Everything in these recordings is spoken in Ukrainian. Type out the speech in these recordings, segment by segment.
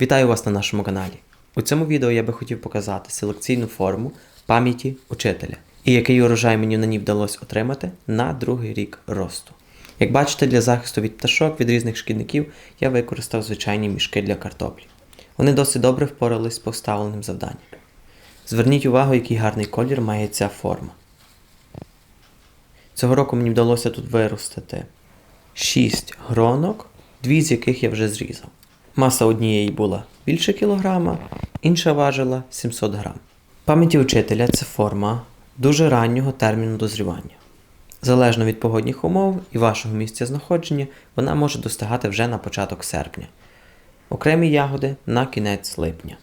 Вітаю вас на нашому каналі. У цьому відео я би хотів показати селекційну форму пам'яті учителя і який урожай мені на ній вдалося отримати на другий рік росту. Як бачите, для захисту від пташок від різних шкідників я використав звичайні мішки для картоплі. Вони досить добре впорались з поставленим завданням. Зверніть увагу, який гарний колір має ця форма. Цього року мені вдалося тут виростити 6 гронок, дві з яких я вже зрізав. Маса однієї була більше кілограма, інша важила 700 грам. Пам'яті учителя це форма дуже раннього терміну дозрівання. Залежно від погодних умов і вашого місця знаходження, вона може достигати вже на початок серпня. Окремі ягоди на кінець липня.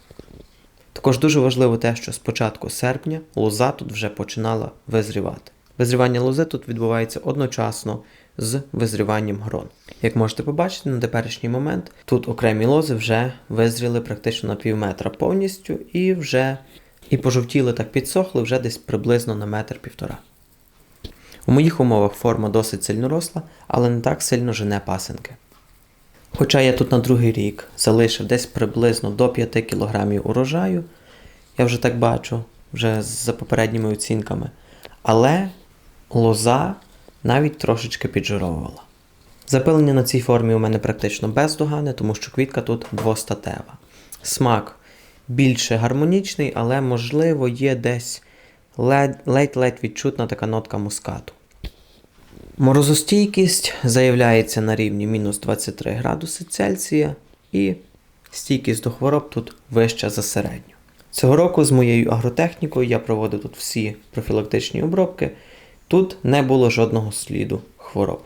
Також дуже важливо те, що з початку серпня лоза тут вже починала визрівати. Визрівання лози тут відбувається одночасно з визріванням грон. Як можете побачити, на теперішній момент тут окремі лози вже визріли практично на пів метра повністю і вже і пожовтіли так підсохли вже десь приблизно на метр півтора. У моїх умовах форма досить сильно росла, але не так сильно жене пасинки. Хоча я тут на другий рік залишив десь приблизно до 5 кг урожаю, я вже так бачу, вже за попередніми оцінками. Але лоза навіть трошечки піджировувала. Запилення на цій формі у мене практично бездоганне, тому що квітка тут двостатева. Смак більше гармонічний, але, можливо, є десь ледь-ледь відчутна така нотка мускату. Морозостійкість заявляється на рівні мінус 23 градуси Цельсія, і стійкість до хвороб тут вища за середню. Цього року з моєю агротехнікою я проводив тут всі профілактичні обробки. Тут не було жодного сліду хвороб.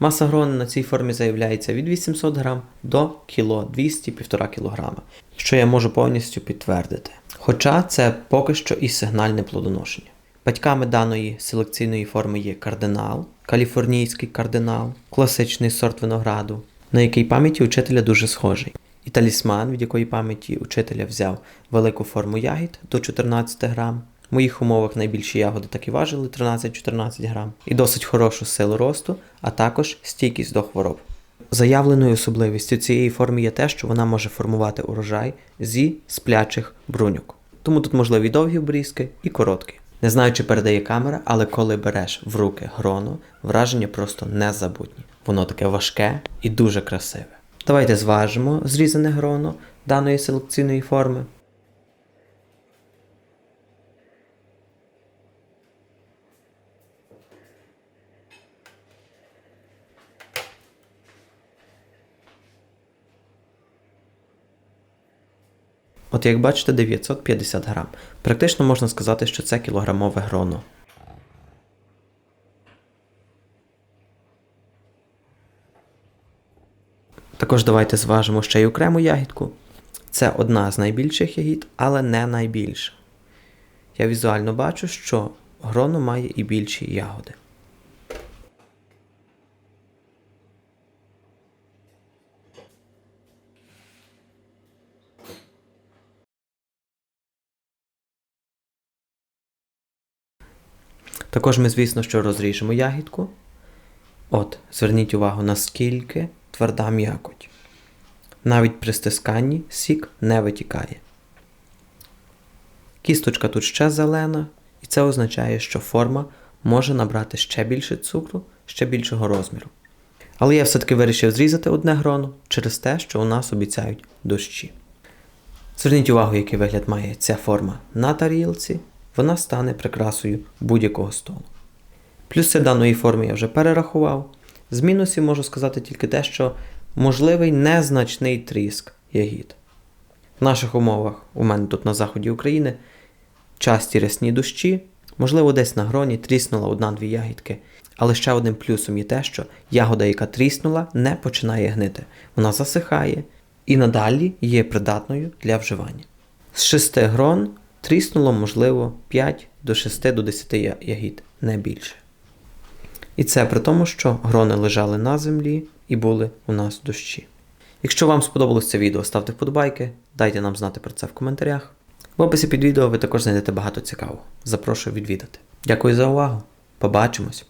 Маса грони на цій формі заявляється від 800 г до кіло 200-1,5 кг, що я можу повністю підтвердити. Хоча це поки що і сигнальне плодоношення. Батьками даної селекційної форми є кардинал, каліфорнійський кардинал, класичний сорт винограду, на який пам'яті учителя дуже схожий. І талісман, від якої пам'яті учителя взяв велику форму ягід до 14 грам. В моїх умовах найбільші ягоди так і важили 13-14 грам. І досить хорошу силу росту, а також стійкість до хвороб. Заявленою особливістю цієї форми є те, що вона може формувати урожай зі сплячих бруньок. Тому тут можливі довгі обрізки і короткі. Не знаю, чи передає камера, але коли береш в руки гроно, враження просто незабутні. Воно таке важке і дуже красиве. Давайте зважимо зрізане гроно даної селекційної форми. От як бачите, 950 грам. Практично можна сказати, що це кілограмове гроно. Також давайте зважимо ще й окрему ягідку. Це одна з найбільших ягід, але не найбільша. Я візуально бачу, що гроно має і більші ягоди. Також ми, звісно, що розріжемо ягідку. От, зверніть увагу, наскільки тверда м'якоть. Навіть при стисканні сік не витікає. Кісточка тут ще зелена, і це означає, що форма може набрати ще більше цукру, ще більшого розміру. Але я все-таки вирішив зрізати одне гроно через те, що у нас обіцяють дощі. Зверніть увагу, який вигляд має ця форма на тарілці, вона стане прикрасою будь-якого столу. Плюси даної форми я вже перерахував. З мінусів можу сказати тільки те, що можливий незначний тріск ягід. В наших умовах, у мене тут на заході України, часті рясні дощі, можливо, десь на гроні тріснула одна-дві ягідки. Але ще одним плюсом є те, що ягода, яка тріснула, не починає гнити. Вона засихає і надалі є придатною для вживання. З шести грон тріснуло, можливо, 5 до 6 до 10 ягід, не більше. І це при тому, що грони лежали на землі і були у нас дощі. Якщо вам сподобалось це відео, ставте вподобайки, дайте нам знати про це в коментарях. В описі під відео ви також знайдете багато цікавого. Запрошую відвідати. Дякую за увагу. Побачимось!